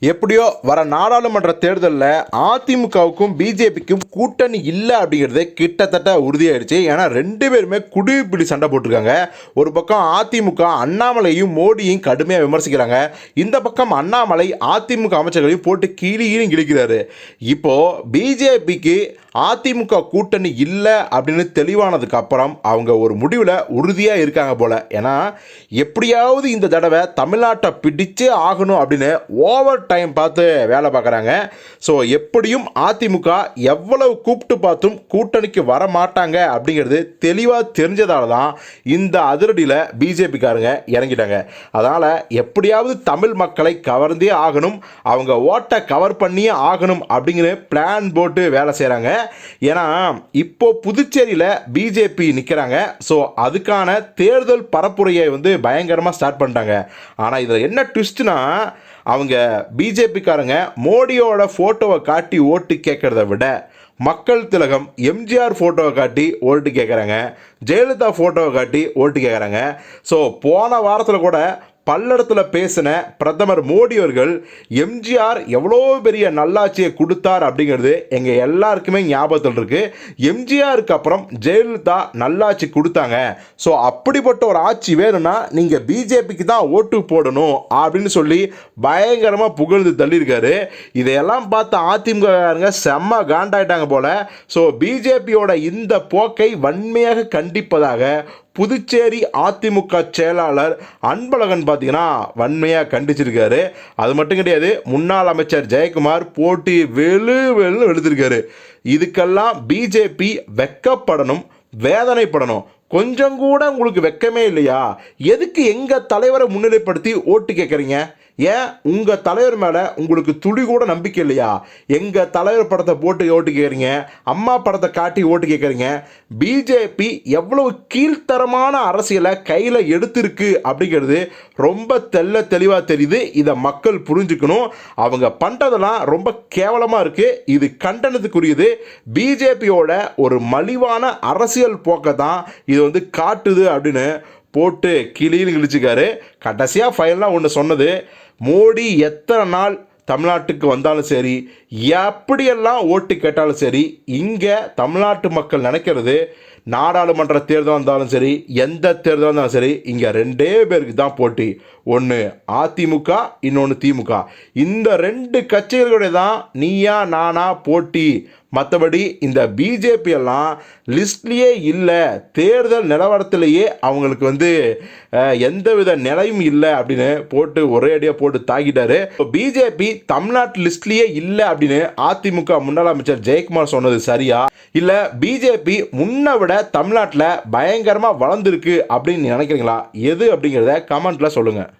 எப்படியோ வர நாடாளுமன்ற தேர்தலில் அதிமுகவுக்கும் பிஜேபிக்கும் கூட்டணி இல்லை அப்படிங்கிறது கிட்டத்தட்ட உறுதியாயிடுச்சு. ஏன்னா ரெண்டு பேருமே குடிப்பிடி சண்டை போட்டிருக்காங்க. ஒரு பக்கம் அதிமுக அண்ணாமலையும் மோடியும் கடுமையாக விமர்சிக்கிறாங்க. இந்த பக்கம் அண்ணாமலை அதிமுக அமைச்சர்களையும் போட்டு கீழீரும் இழுக்கிறாரு. இப்போது பிஜேபிக்கு அதிமுக கூட்டணி இல்லை அப்படின்னு தெளிவானதுக்கு அப்புறம் அவங்க ஒரு முடிவில் உறுதியாக இருக்காங்க போல. ஏன்னா எப்படியாவது இந்த தடவை தமிழ்நாட்டை பிடிச்சே ஆகணும் அப்படின்னு ஓவர் டைம் பார்த்து வேலை பார்க்குறாங்க. ஸோ எப்படியும் அதிமுக எவ்வளவு கூப்பிட்டு பார்த்தும் கூட்டணிக்கு வர மாட்டாங்க அப்படிங்கிறது தெளிவாக தெரிஞ்சதால தான் இந்த அதிரடியில் பிஜேபிக்காரங்க இறங்கிட்டாங்க. அதனால் எப்படியாவது தமிழ் மக்களை கவர்ந்தே ஆகணும். அவங்க ஓட்டை கவர் பண்ணியே ஆகணும் அப்படிங்கிற பிளான் போட்டு வேலை செய்கிறாங்க ஏன்னா இப்போ புதுச்சேரியில் பிஜேபி நிற்கிறாங்க ஸோ அதுக்கான தேர்தல் பரப்புரையை வந்து பயங்கரமாக ஸ்டார்ட் பண்ணிட்டாங்க. ஆனால் இதில் என்ன ட்விஸ்ட்னா அவங்க பிஜேபிக்காரங்க மோடியோட ஃபோட்டோவை காட்டி ஓட்டு கேட்குறத விட மக்கள் திலகம் எம்ஜிஆர் ஃபோட்டோவை காட்டி ஓட்டு கேட்குறாங்க. ஜெயலலிதா ஃபோட்டோவை காட்டி ஓட்டு கேட்குறாங்க. ஸோ போன வாரத்தில் கூட பல்லடத்தில் பேசின பிரதமர் மோடி அவர்கள் எம்ஜிஆர் எவ்வளோ பெரிய நல்லாட்சியை கொடுத்தார் அப்படிங்கிறது எங்கள் எல்லாருக்குமே ஞாபகத்தில் இருக்குது எம்ஜிஆருக்கு அப்புறம் ஜெயலலிதா நல்லாட்சி கொடுத்தாங்க. ஸோ அப்படிப்பட்ட ஒரு ஆட்சி வேணும்னா நீங்கள் பிஜேபிக்கு தான் ஓட்டு போடணும் அப்படின்னு சொல்லி பயங்கரமாக புகழ்ந்து தள்ளியிருக்காரு. இதையெல்லாம் பார்த்து அதிமுககாரங்க செம்ம காண்டாயிட்டாங்க போல். ஸோ பிஜேபியோட இந்த போக்கை வன்மையாக கண்டிப்பதாக புதுச்சேரி அதிமுக செயலாளர் அன்பழகன் பார்த்தீங்கன்னா வன்மையாக கண்டிச்சிருக்காரு. அது மட்டும் கிடையாது முன்னாள் அமைச்சர் ஜெயக்குமார் போட்டி வெளு வெளு எழுதிருக்காரு இதுக்கெல்லாம் பிஜேபி வெக்கப்படணும் வேதனைப்படணும். கொஞ்சம் கூட உங்களுக்கு வெக்கமே இல்லையா? எதுக்கு எங்கள் தலைவரை முன்னிலைப்படுத்தி ஓட்டு கேட்குறீங்க? ஏன்? உங்கள் தலைவர் மேலே உங்களுக்கு துளி கூட நம்பிக்கை இல்லையா? எங்கள் தலைவர் படத்தை போட்டு ஓட்டு கேட்குறீங்க அம்மா படத்தை காட்டி ஓட்டு கேட்குறீங்க பிஜேபி எவ்வளவு கீழ்த்தரமான அரசியலை கையில் எடுத்திருக்கு அப்படிங்கிறது ரொம்ப தெல்ல தெளிவாக தெரியுது. இதை மக்கள் புரிஞ்சுக்கணும். அவங்க பண்ணுறதெல்லாம் ரொம்ப கேவலமாக இருக்குது இது கண்டனத்துக்குரியது. பிஜேபியோட ஒரு மலிவான அரசியல் போக்கை தான் இது வந்து காட்டுது அப்படின்னு போட்டு கிளியில் கிழிச்சிக்காரு. கடைசியாக ஃபைனலாக ஒன்று சொன்னது மோடி எத்தனை நாள் தமிழ்நாட்டுக்கு வந்தாலும் சரி எப்படியெல்லாம் ஓட்டு கேட்டாலும் சரி இங்கே தமிழ்நாட்டு மக்கள் நினைக்கிறது நாடாளுமன்ற தேர்தல் வந்தாலும் சரி எந்த தேர்தல் இருந்தாலும் சரி இங்கே ரெண்டே பேருக்கு தான் போட்டி. ஒன்று அதிமுக இன்னொன்று திமுக. இந்த ரெண்டு கட்சிகளுடைய தான் நீயா நானா போட்டி. மற்றபடி இந்த பிஜேபி எல்லாம் லிஸ்ட்லேயே இல்லை. தேர்தல் நிலவரத்திலேயே அவங்களுக்கு வந்து எந்தவித நிலையும் இல்லை அப்படின்னு போட்டு ஒரே அடியாக போட்டு தாக்கிட்டாரு. பிஜேபி தமிழ்நாட்டு லிஸ்ட்லேயே இல்லை அப்படின்னு அதிமுக முன்னாள் அமைச்சர் ஜெயக்குமார் சொன்னது சரியா? இல்லை பிஜேபி முன்னை விட தமிழ்நாட்டில் பயங்கரமாக வளர்ந்துருக்கு அப்படின்னு நினைக்கிறீங்களா? எது அப்படிங்கிறத கமெண்ட்டில் சொல்லுங்கள்